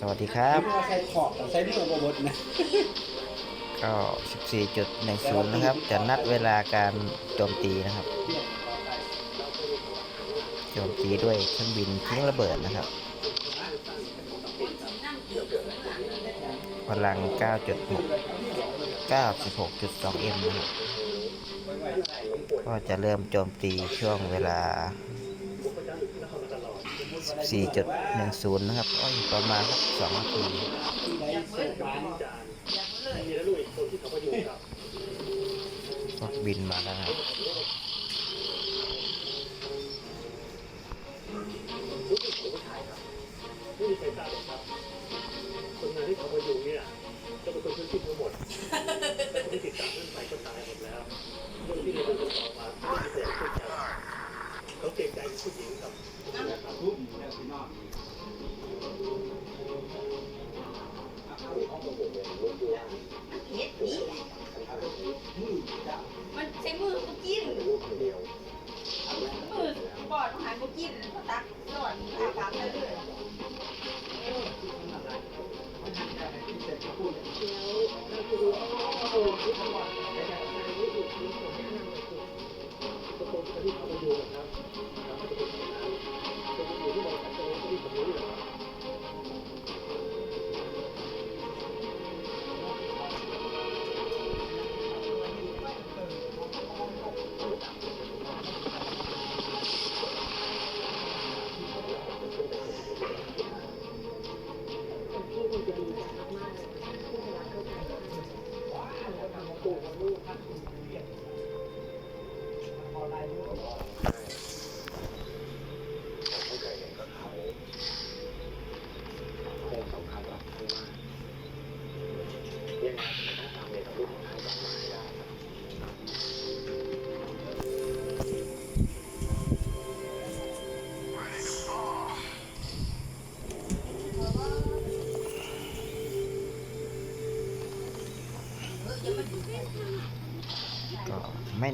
สวัสดีครับไม่ว่าใส่ขอบใส่เนื้อบดนะก็14.10นะครับจะนัดเวลาการโจมตีนะครับโจมตีด้วยเครื่องบินทิ้งระเบิดนะครับพลัง 9.6 96.2M นะครับก็จะเริ่มโจมตีช่วงเวลา 14.10 นะครับก็อีกประมาณสัก2นาทีร์ฟมาเนี่ยก็บินมาแล้วครับไม่มีใครทราบหรอกครับ คนงานที่เขามาอยู่เนี่ยก็เป็นคนพื้นที่ทั้งหมด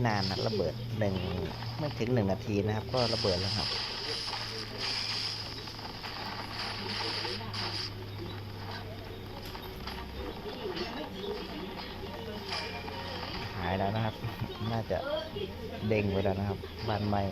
นานนะระเบิดหนึ่งไม่ถึงหนึ่งนาทีนะครับ ก็ระเบิดแล้วครับหายแล้วนะครับ น่าจะเด้งไปแล้วนะครับบ้านไหม้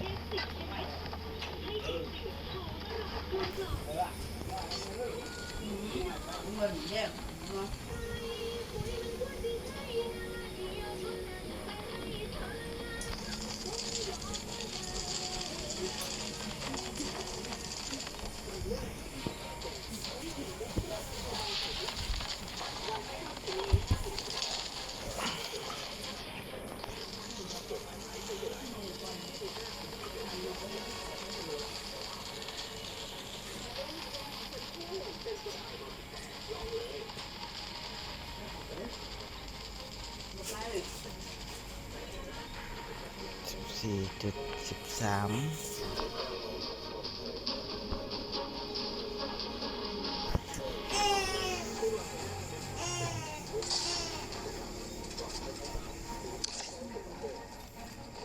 สี่จุดสิบสาม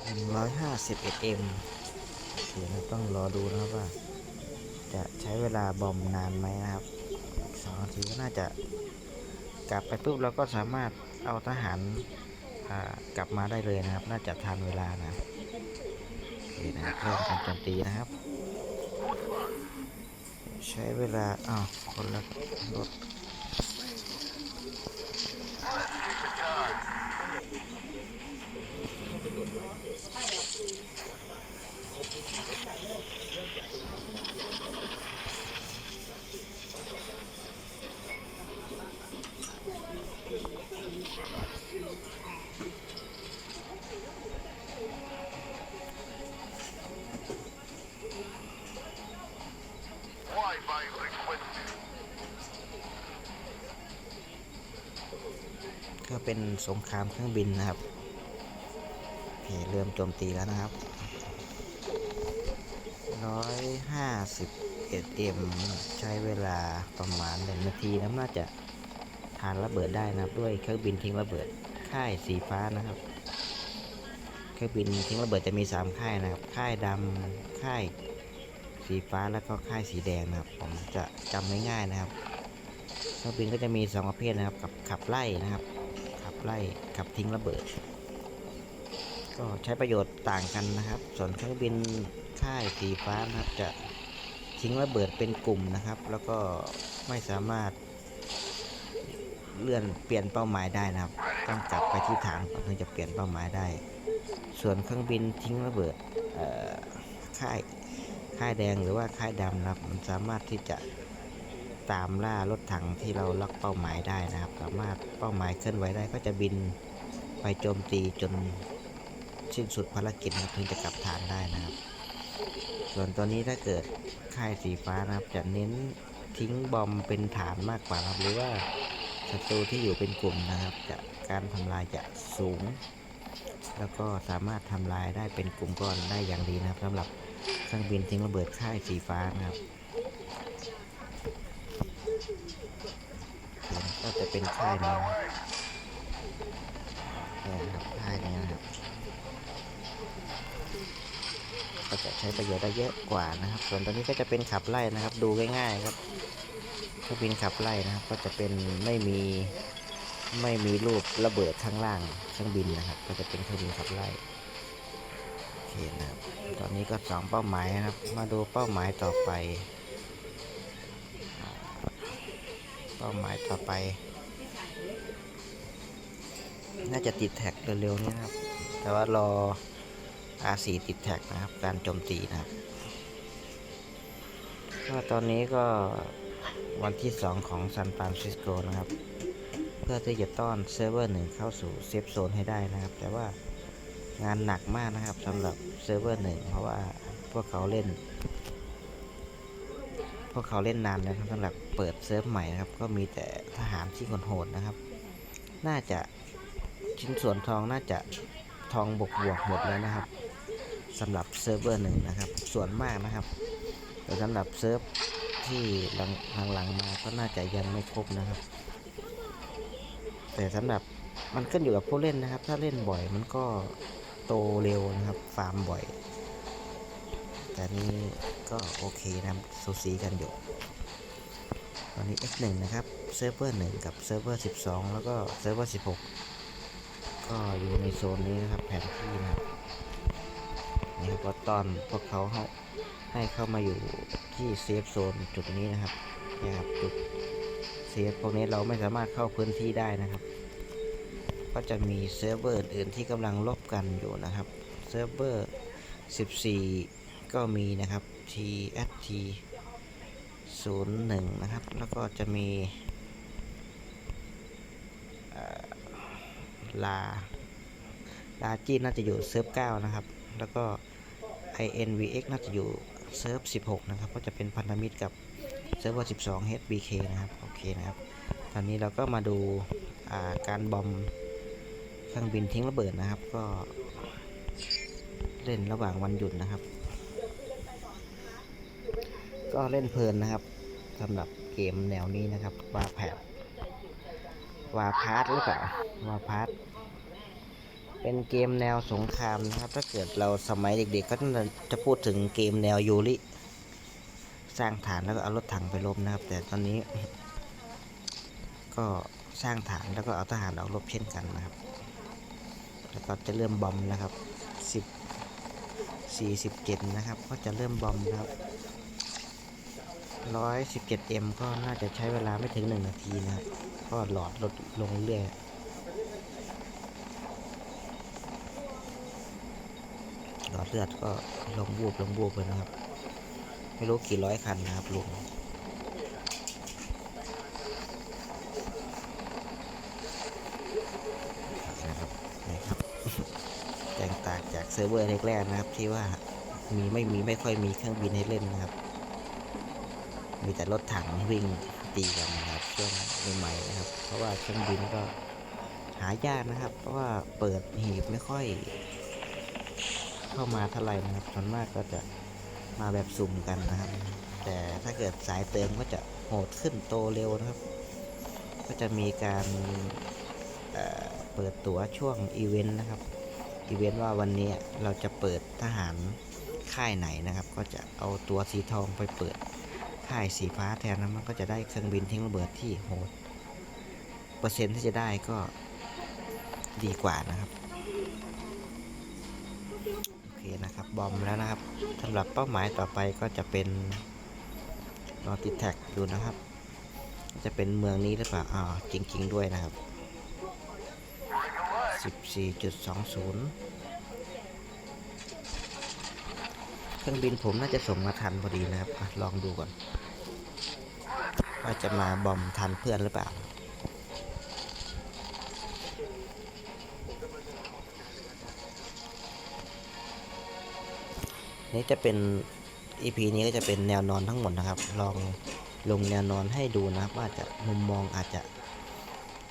หนึ่งร้อยห้าสิบเอ็ดเอ็มเดี๋ยวเราต้องรอดูนะครับว่า จะใช้เวลาบอมนานไหมนะครับสองนาทีก็น่าจะกลับไปปุ๊บเราก็สามารถเอาทหารกลับมาได้เลยนะครับ น่าจะทันเวลานะ โอเคนะครับเริ่มการโจมตีนะครับ ใช้เวลาอ้าวคนละรถ เป็นสงครามเครื่องบินนะครับโอเคเริ่มโจมตีแล้วนะครับร้อยห้าสิบเอ็ดเอ็มใช้เวลาประมาณหนึ่งนาทีนะน่าจะทานระเบิดได้นะครับ ด้วยเครื่องบินทิ้งระเบิดค่ายสีฟ้านะครับ เครื่องบินทิ้งระเบิดจะมีสามค่ายนะครับ ค่ายดำค่ายสีฟ้าแล้วก็ค่ายสีแดงนะครับ ผมจะจำง่ายๆนะครับเครื่องบินก็จะมีสองประเภทนะครับ กับขับไล่นะครับ ไล่ขับทิ้งระเบิด ก็ใช้ประโยชน์ต่างกันนะครับ ส่วนเครื่องบินค่ายสีฟ้านะครับจะทิ้งระเบิดเป็นกลุ่มนะครับ แล้วก็ไม่สามารถเลื่อนเปลี่ยนเป้าหมายได้นะครับ ต้องกลับไปที่ฐานก่อนถึงจะเปลี่ยนเป้าหมายได้ ส่วนเครื่องบินทิ้งระเบิดค่ายค่ายแดงหรือว่าค่ายดำนะครับ มันสามารถที่จะ ตามล่ารถถังที่เราล็อกเป้าหมายได้นะครับ สามารถเป้าหมายเคลื่อนไหวได้ก็จะบินไปโจมตีจนสิ้นสุดภารกิจถึงจะกลับฐานได้นะครับ ส่วนตัวนี้ถ้าเกิดค่ายสีฟ้านะครับ จะเน้นทิ้งบอมเป็นฐานมากกว่าครับหรือว่าศัตรูที่อยู่เป็นกลุ่มนะครับ จะการทำลายจะสูง แล้วก็สามารถทำลายได้เป็นกลุ่มก้อนได้อย่างดีนะครับสำหรับเครื่องบินทิ้งระเบิดค่ายสีฟ้านะครับ ก็จะเป็นค่ายนี้นะครับเนี่ยนะครับค่ายนี้นะครับ ก็จะใช้ประโยชน์ได้เยอะกว่านะครับ ส่วนตัวนี้ก็จะเป็นขับไล่นะครับ ดูง่ายๆครับเครื่องบินขับไล่นะครับ ก็จะเป็นไม่มีไม่มีรูประเบิดข้างล่างเครื่องบินนะครับ ก็จะเป็นเครื่องบินขับไล่โอเคนะครับ ตอนนี้ก็สองเป้าหมายนะครับ มาดูเป้าหมายต่อไป ป้าหมายต่อไป น่าจะติดแท็กเร็วๆนี้นะครับ แต่ว่ารอ R4 ติดแท็กนะครับ การโจมตีนะครับก็ตอนนี้ก็วันที่ 2 ของซานฟรานซิสโกนะครับ เพื่อที่จะต้อนเซิร์ฟเวอร์หนึ่งเข้าสู่เซฟโซนให้ได้นะครับ แต่ว่างานหนักมากนะครับสำหรับเซิร์ฟเวอร์หนึ่งเพราะว่าพวกเขาเล่น พวกเขาเล่นนานแล้วครับสำหรับเปิดเซิร์ฟใหม่นะครับ ก็มีแต่ทหารที่โหดนะครับ น่าจะชิ้นส่วนทองน่าจะทองบวกบวกหมดแล้วนะครับสำหรับเซิร์ฟเวอร์หนึ่งนะครับ ส่วนมากนะครับแต่สำหรับเซิร์ฟที่หลังๆมาก็น่าจะยังไม่ครบนะครับ แต่สำหรับมันขึ้นอยู่กับผู้เล่นนะครับ ถ้าเล่นบ่อยมันก็โตเร็วนะครับ ฟาร์มบ่อย แต่นี่ก็โอเคนะสูสีกันอยู่ ตอนนี้ X1 นะครับเซิร์ฟเวอร์1กับเซิร์ฟเวอร์12 แล้วก็เซิร์ฟเวอร์16 ก็อยู่ในโซนนี้นะครับแผนที่นะครับนี่ครับก็ตอนพวกเขาให้ให้เข้ามาอยู่ที่เซฟโซนจุดนี้นะครับนี่ครับจุดเซฟพวกนี้เราไม่สามารถเข้าพื้นที่ได้นะครับ ก็จะมีเซิร์ฟเวอร์อื่นที่กำลังลบกันอยู่นะครับเซิร์ฟเวอร์14 ก็มีนะครับ TST 01 นะครับ แล้วก็จะมีลา ลาจีนน่าจะอยู่เซิร์ฟ 9 นะครับ แล้วก็ INVX น่าจะอยู่เซิร์ฟ 16 นะครับ ก็จะเป็นพันธมิตรกับเซิร์ฟเวอร์12 HBK นะครับ โอเคนะครับ ตอนนี้เราก็มาดูาการบอมเครื่องบินทิ้งระเบิดนะครับ ก็เล่นระหว่างวันหยุดนะครับ ก็เล่นเพลินนะครับสำหรับเกมแนวนี้นะครับวาแพดวาพาร์ทหรือเปล่าวาพาร์ทเป็นเกมแนวสงครามนะครับ ถ้าเกิดเราสมัยเด็กๆ ก็จะพูดถึงเกมแนวยูริสร้างฐานแล้วก็เอารถถังไปลบนะครับ แต่ตอนนี้ ก็สร้างฐานแล้วก็เอาทหารออกรบเช่นกันนะครับ แล้วก็จะเริ่มบอมนะครับ10 47นะครับ ก็จะเริ่มบอมนะครับ 117M ก็น่าจะใช้เวลาไม่ถึง 1 นาทีนะครับ ก็หลอดลดลงเรื่อยหลอดเลือดก็ลงบูบลงบูบเลยนะครับ ไม่รู้กี่ร้อยคันนะครับลุงนะครับนี่ครับแตกต่างจากเซิร์ฟเวอร์แรกๆนะครับ ที่ว่ามีไม่มีไม่ค่อยมีเครื่องบินให้เล่นนะครับ มีแต่รถถังวิ่งตีกันนะครับช่วงใหม่ๆนะครับ เพราะว่าเครื่องบินก็หายากนะครับ เพราะว่าเปิดหีบไม่ค่อย เข้ามาเท่าไหร่นะครับส่วนมากก็จะมาแบบสุ่มกันนะครับ แต่ถ้าเกิดสายเติมก็จะโหดขึ้นโตเร็วนะครับ ก็จะมีการเเปิดตั๋วช่วงอีเวนต์นะครับอีเวนต์ว่าวันนี้เราจะเปิดทหารค่ายไหนนะครับ ก็จะเอาตัวสีทองไปเปิด ค่ายสีฟ้าแทนนะมันก็จะได้เครื่องบินทิ้งระเบิดที่โหด เปอร์เซ็นต์ที่จะได้ก็ดีกว่านะครับ โอเคนะครับ บอมแล้วนะครับสำหรับเป้าหมายต่อไปก็จะเป็นรอติดแท็กดูนะครับ จะเป็นเมืองนี้หรือเปล่าอ่าจริง ๆ ด้วยนะครับ 14.20 เครื่องบินผมน่าจะส่งมาทันพอดีนะครับอลองดูก่อน ว่าจะมาบอมทันเพื่อนหรือเปล่า นี่จะเป็น EP นี้ก็จะเป็นแนวนอนทั้งหมดนะครับ ลองลงแนวนอนให้ดูนะครับ ว่าจะมุมมองอาจจะ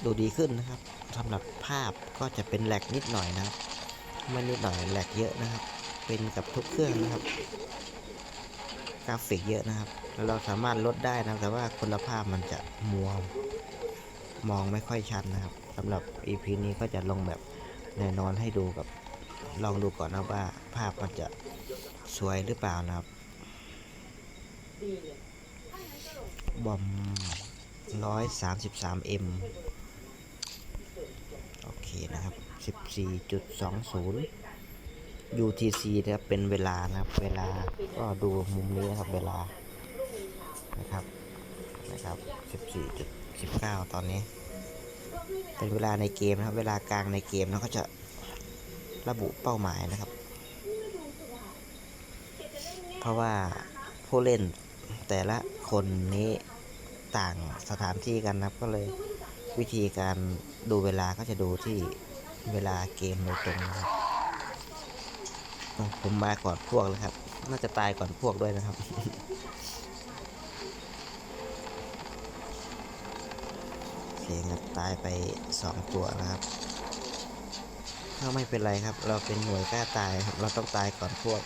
ดูดีขึ้นนะครับสำหรับภาพก็จะเป็นแหลกนิดหน่อยนะครับไม่นิดหน่อยแหลกเยอะนะครับ เป็นกับทุกเครื่องนะครับ กราฟิกเยอะนะครับ แล้วเราสามารถลดได้นะแต่ว่าคุณภาพมันจะมัวมองไม่ค่อยชัดนะครับสำหรับ EP นี้ก็จะลงแบบแนวนอนให้ดูกับลองดูก่อนนะว่าภาพมันจะสวยหรือเปล่านะครับบอม 133M โอเคนะครับ14.20 UTC นะครับเป็นเวลานะครับ เวลาก็ดูมุมนี้นะครับเวลานะครับนะครับ14.19 ตอนนี้ เป็นเวลาในเกมนะครับเวลากลางในเกมแล้วก็จะระบุเป้าหมายนะครับ เพราะว่าผู้เล่นแต่ละคนนี้ต่างสถานที่กันนะครับก็เลยวิธีการดูเวลาก็จะดูที่เวลาเกมโดยตรงนะครับ ผมมาก่อนพวกแลยครับ น่าจะตายก่อนพวกด้วยนะครับ โอเคครับตายไปสองตัวนะครับก็ไม่เป็นไรครับ เราเป็นหน่วยกล้าตายครับ เราต้องตายก่อนพวก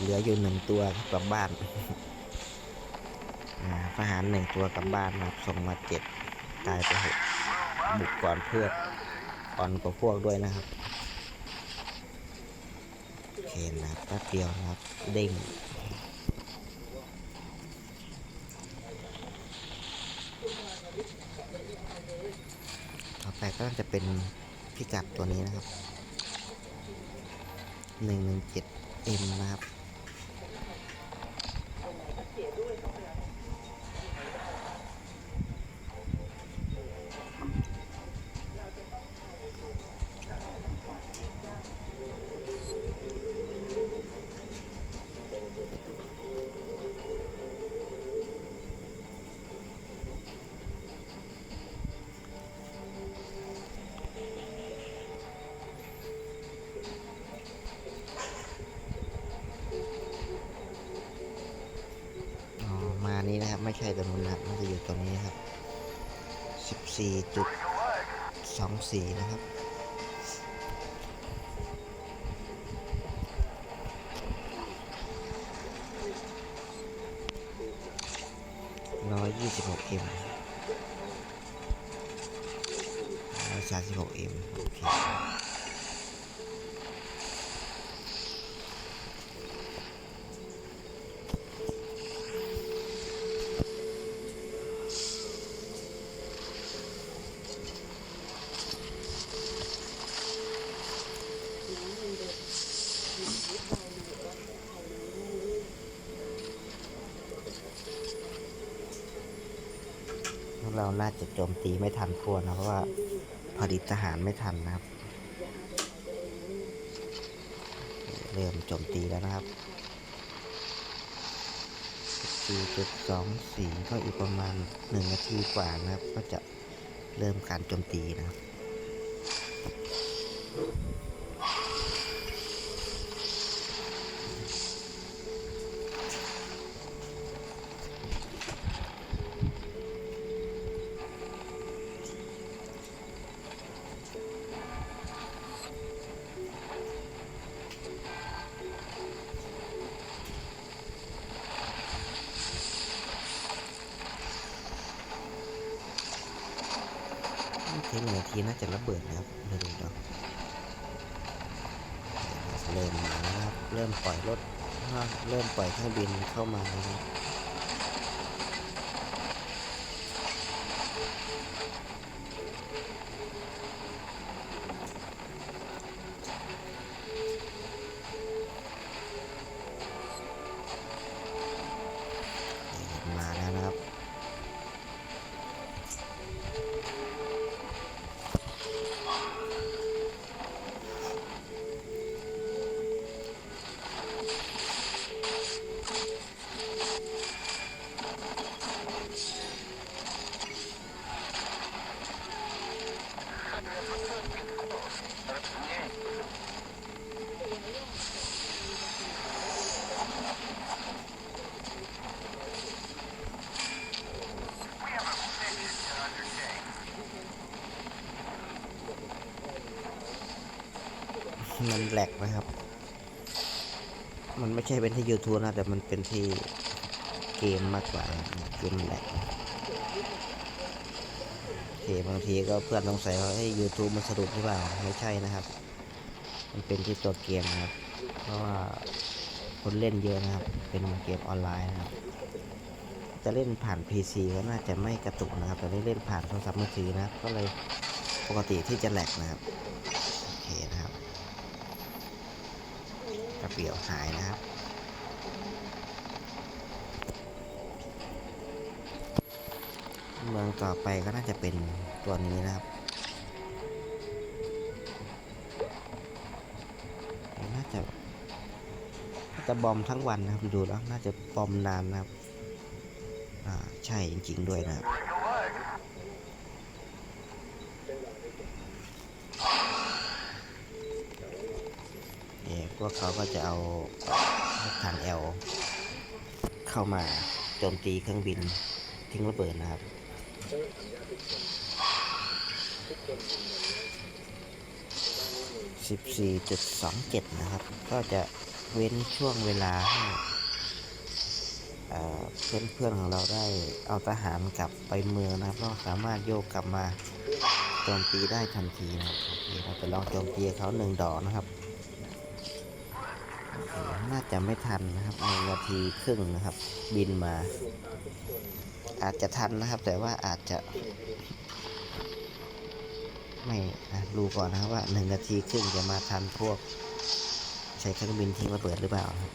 เหลืออยู่หนึ่ง ตัวกลับบ้านอาทหารหนึ่งตัวกลับบ้านนะครับส่งมาเจ็ดตายไปหกบุกก่อนเพื่อนอ่อนกว่าพวกด้วยนะครับโอเคนะครับแป๊บเดียวนะครับเด้งต่อไปก็จะเป็นพิกัดตัวนี้นะครับ 117M นะครับ 36 m 36 m โอเค น่าจะโจมตีไม่ทันพวกนะเพราะว่าผลิตทหารไม่ทันนะครับ เริ่มโจมตีแล้วนะครับ4.24ก็อีกประมาณ 1 นาทีกว่านะครับ ก็จะเริ่มการโจมตีนะครับ แหลกนะครับ มันไม่ใช่เป็นที่ YouTube นะ แต่มันเป็นที่เกมมากกว่าเกมแหลกโอเคบางทีก็เพื่อนสงสัยว่าเฮ้ย YouTube มันสะดุดหรือเปล่าไม่ใช่นะครับ มันเป็นที่ตัวเกมนะครับ เพราะว่าคนเล่นเยอะนะครับ เป็นเกมออนไลน์นะครับ จะเล่นผ่าน PC ก็น่าจะไม่กระตุกนะครับ แต่ได้เล่นผ่านโทรศัพท์มือถือนะ ก็เลยปกติที่จะแหลกนะครับ โอเคนะครับ กระ เปี่ยวหายนะครับ เมืองต่อไปก็น่าจะเป็นตัวนี้นะครับน่าจะน่าจะบอมทั้งวันนะครับดูแล้วน่าจะบอมนานนะครับ อ่า ใช่จริง ๆ ด้วยนะครับ เนี่ย พวกเขาก็จะเอารถถังแอลเข้ามาโจมตีเครื่องบินทิ้งระเบิดนะครับ14.27นะครับ ก็จะเว้นช่วงเวลาให้เอ่อเพื่อนๆของเราได้เอาทหารกลับไปเมืองนะครับก็สามารถโยกกลับมาโจมตีได้ทันทีนะครับเราจะลองโจมตีเขาหนึ่งดอกนะครับ น่าจะไม่ทันนะครับหนึ่งนาทีครึ่งนะครับ บินมา อาจจะทันนะครับ แต่ว่าอาจจะ ไม่นะดูก่อนนะครับว่าหนึ่งนาทีครึ่งจะมาทันพวก ใช้เครื่องบินทิ้งระเบิดหรือเปล่าครับ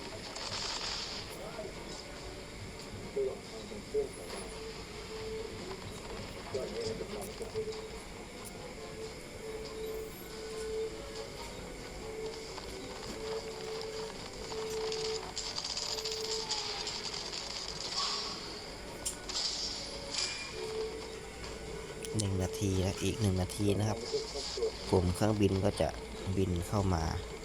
ทีนะอีกหนึ่งนาทีนะครับ กลุ่มเครื่องบินก็จะบินเข้ามาอ่า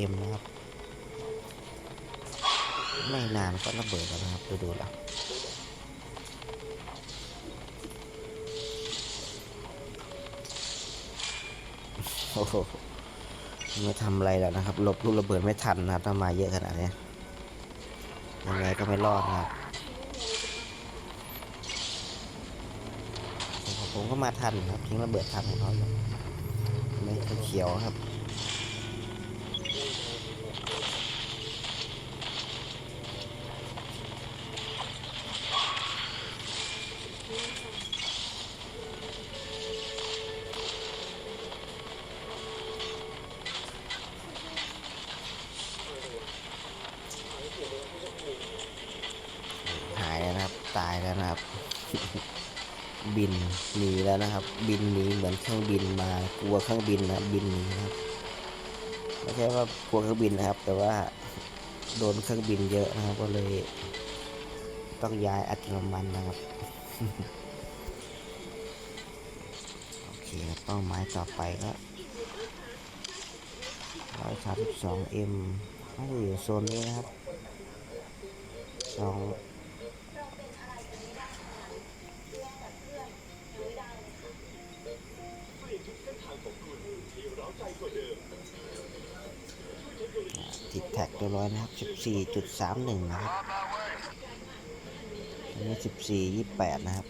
เอ็มนะครับ ไม่นานก็ระเบิดแล้วนะครับดูดูแล้วโอ้โหไม่ทำอะไรแล้วนะครับหลบลูกระเบิดไม่ทันนะครับถ้ามาเยอะขนาดนี้ยยังไงก็ไม่รอดนะครับผมก็มาทันครับทิ้งระเบิดทันของเขาอยู่ไม่เขียวครับ นะครับ บินหนีเหมือนเครื่องบินมากลัวเครื่องบินนะบินหนีครับไม่ใช่ว่ากลัวเครื่องบินนะครับ แต่ว่าโดนเครื่องบินเยอะนะครับ ก็เลย ต้องย้ายอัตโนมัตินะครับโอเคเป้าหมายต่อไปก็ร้อยสามสิบสองเอ็มน่าจะอยู่โซนนี้นะครับสอง ติดแท็กตัวร้อยนะครับสิบสี่จุดสามหนึ่งนะครับอันนี้สิบสี่ยี่แปดนะครับ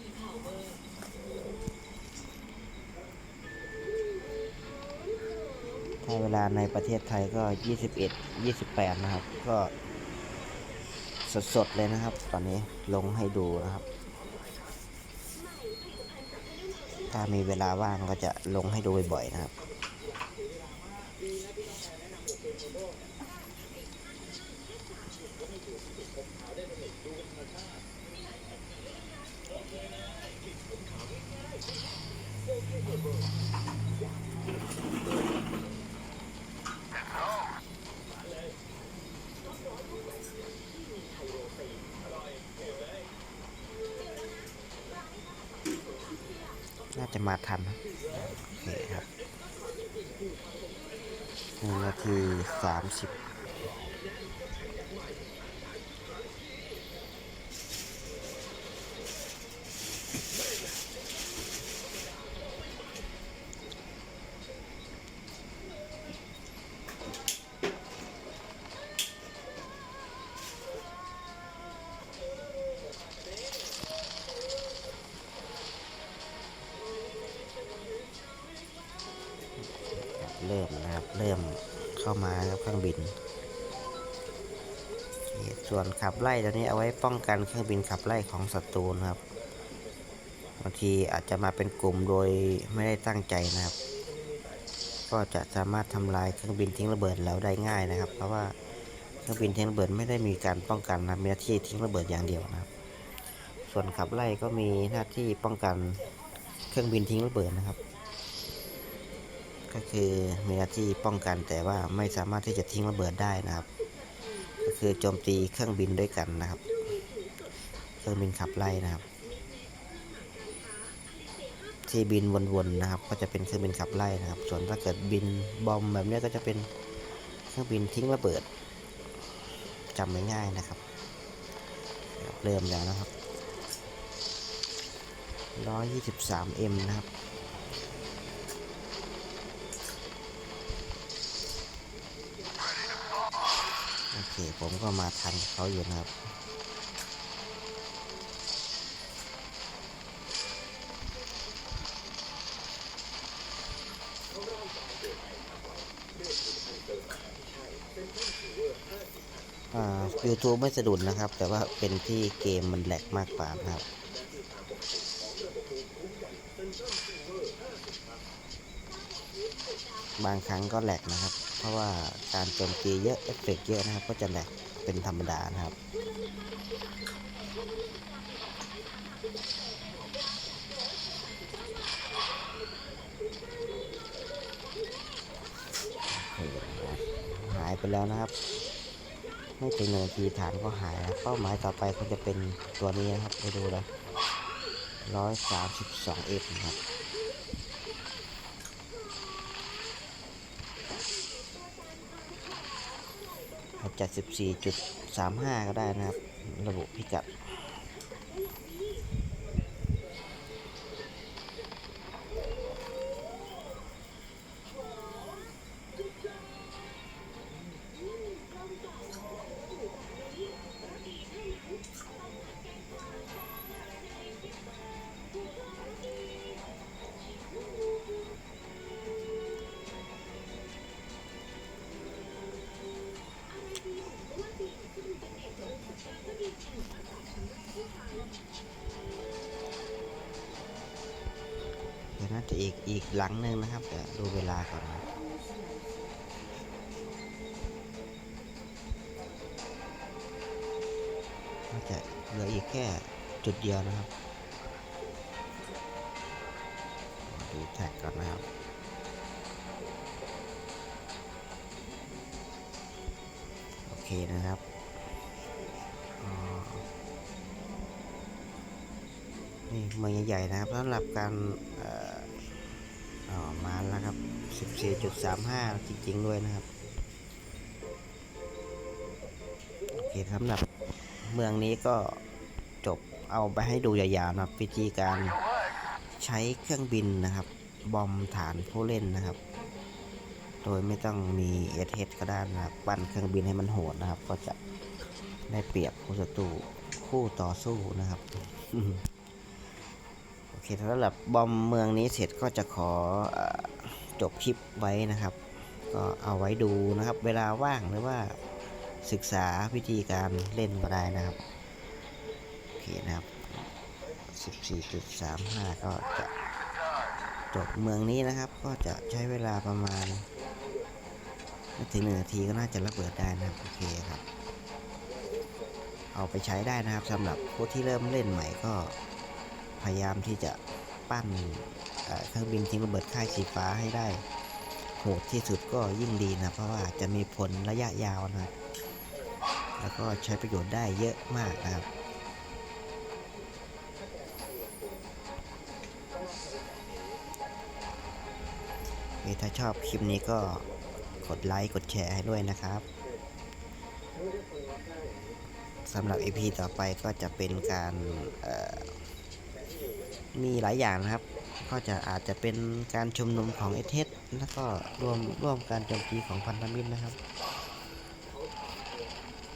ถ้าเวลาในประเทศไทยก็ 21 28 นะครับ ก็สดๆเลยนะครับ ตอนนี้ลงให้ดูนะครับ ถ้ามีเวลาว่างก็จะลงให้ดูบ่อยๆนะครับ น่าจะมาทันนะโอเคครับหนึ่งนาทีสามสิบ ส่วนขับไล่ตัวนี้เอาไว้ป้องกันเครื่องบินขับไล่ของศัตรูนะครับบางทีอาจจะมาเป็นกลุ่มโดยไม่ได้ตั้งใจนะครับ ก็จะสามารถทำลายเครื่องบินทิ้งระเบิดแล้วได้ง่ายนะครับ เพราะว่าเครื่องบินทิ้งระเบิดไม่ได้มีการป้องกันนะมีหน้าที่ทิ้งระเบิดอย่างเดียวนะครับ ส่วนขับไล่ก็มีหน้าที่ป้องกันเครื่องบินทิ้งระเบิดนะครับ ก็คือมีหน้าที่ป้องกันแต่ว่าไม่สามารถที่จะทิ้งระเบิดได้นะครับ คือโจมตีเครื่องบินด้วยกันนะครับ เครื่องบินขับไล่นะครับ ที่บินวนๆนะครับ ก็จะเป็นเครื่องบินขับไล่นะครับ ส่วนถ้าเกิดบินบอมแบบนี้ก็จะเป็นเครื่องบินทิ้งระเบิดจำง่ายๆนะครับครับเริ่มแล้วนะครับ 123M นะครับ ผมก็มาทันเขาอยู่นะครับ อ่า YouTube ไม่สะดุดนะครับ แต่ว่าเป็นที่เกมมันแหลกมากกว่านะครับ บางครั้งก็แหลกนะครับ เพราะว่าการโจมตีเยอะเอฟเฟกต์เยอะนะครับ ก็จะแหลกเป็นธรรมดานะครับ หายไปแล้วนะครับ ไม่ถึงหนึ่งนาทีฐานก็หายแล้วเป้าหมายต่อไปก็จะเป็นตัวนี้นะครับไปดูแล้วร้อยสามสิบสองเอฟนะครับ จจะ14.35 ก็ได้นะครับ ระบุพิกัด อีกหลังหนึ่งนะครับ แต่ดูเวลาก่อนนะน่าจะเหลืออีกแค่จุดเดียวนะครับ ดูแท็กก่อนนะครับโอเคนะครับานแล้วครับ 14.35 จริงๆด้วยนะครับ โอเคสำหรับเมืองนี้ก็จบเอาไปให้ดูยาวๆนะวิธีการใช้เครื่องบินนะครับ บอมฐานผู้เล่นนะครับ โดยไม่ต้องมีเอทเฮดก็ได้นะครับปั้นเครื่องบินให้มันโหดนะครับ ก็จะได้เปรียบคู่ศัตรูคู่ต่อสู้นะครับโอเคสำหรับบอมเมืองนี้เสร็จก็จะขอ จบคลิปไว้นะครับ ก็เอาไว้ดูนะครับ เวลาว่างหรือว่าศึกษาวิธีการเล่นก็ได้นะครับโอเคนะครับ 14.35 ก็จะจบเมืองนี้นะครับ ก็จะใช้เวลาประมาณไม่ถึงหนึ่งนาทีก็น่าจะระเบิดได้นะครับโอเคครับ เอาไปใช้ได้นะครับสำหรับผู้ที่เริ่มเล่นใหม่ก็พยายามที่จะปั้น เครื่องบินทิ้งระเบิดค่ายสีฟ้าให้ได้ โหดที่สุดก็ยิ่งดีนะ เพราะว่าจะมีผลระยะยาวนะแล้วก็ใช้ประโยชน์ได้เยอะมากนะครับถ้าชอบคลิปนี้ก็กดไลค์กดแชร์ให้ด้วยนะครับสำหรับ EP ต่อไปก็จะเป็นการมีหลายอย่างนะครับ ก็จะอาจจะเป็นการชุมนุมของเอเทสแล้วก็รวมร่วมการโจมตีของพันธมิตรนะครับ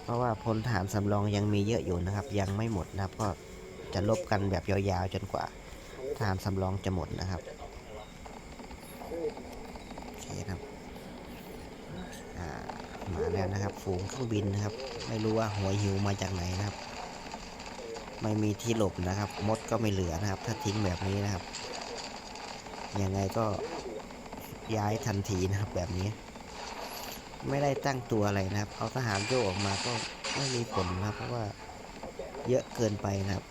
เพราะว่าพลทหารสำรองยังมีเยอะอยู่นะครับ ยังไม่หมดนะครับ ก็จะลบกันแบบยาวๆจนกว่าทหารสำรองจะหมดนะครับโอเคครับมาแล้วนะครับ ฝูงเครื่องบินนะครับ ไม่รู้ว่าหัวหิวมาจากไหนนะครับ ไม่มีที่หลบนะครับ มดก็ไม่เหลือนะครับ ถ้าทิ้งแบบนี้นะครับ ยังไงก็ย้ายทันทีนะครับแบบนี้ ไม่ได้ตั้งตัวอะไรนะครับ เอาทหารโยกออกมาก็ไม่มีผลนะเพราะว่าเยอะเกินไปนะครับ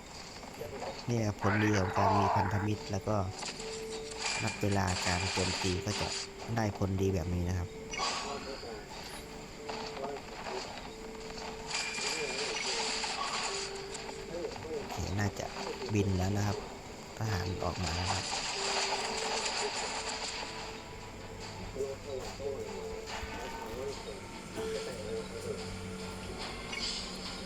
นี่ผลดีของการมีพันธมิตรแล้วก็นับเวลาการโจมตีก็จะได้ผลดีแบบนี้นะครับน่าจะบินแล้วนะครับ ทหารออกมาแล้วครับ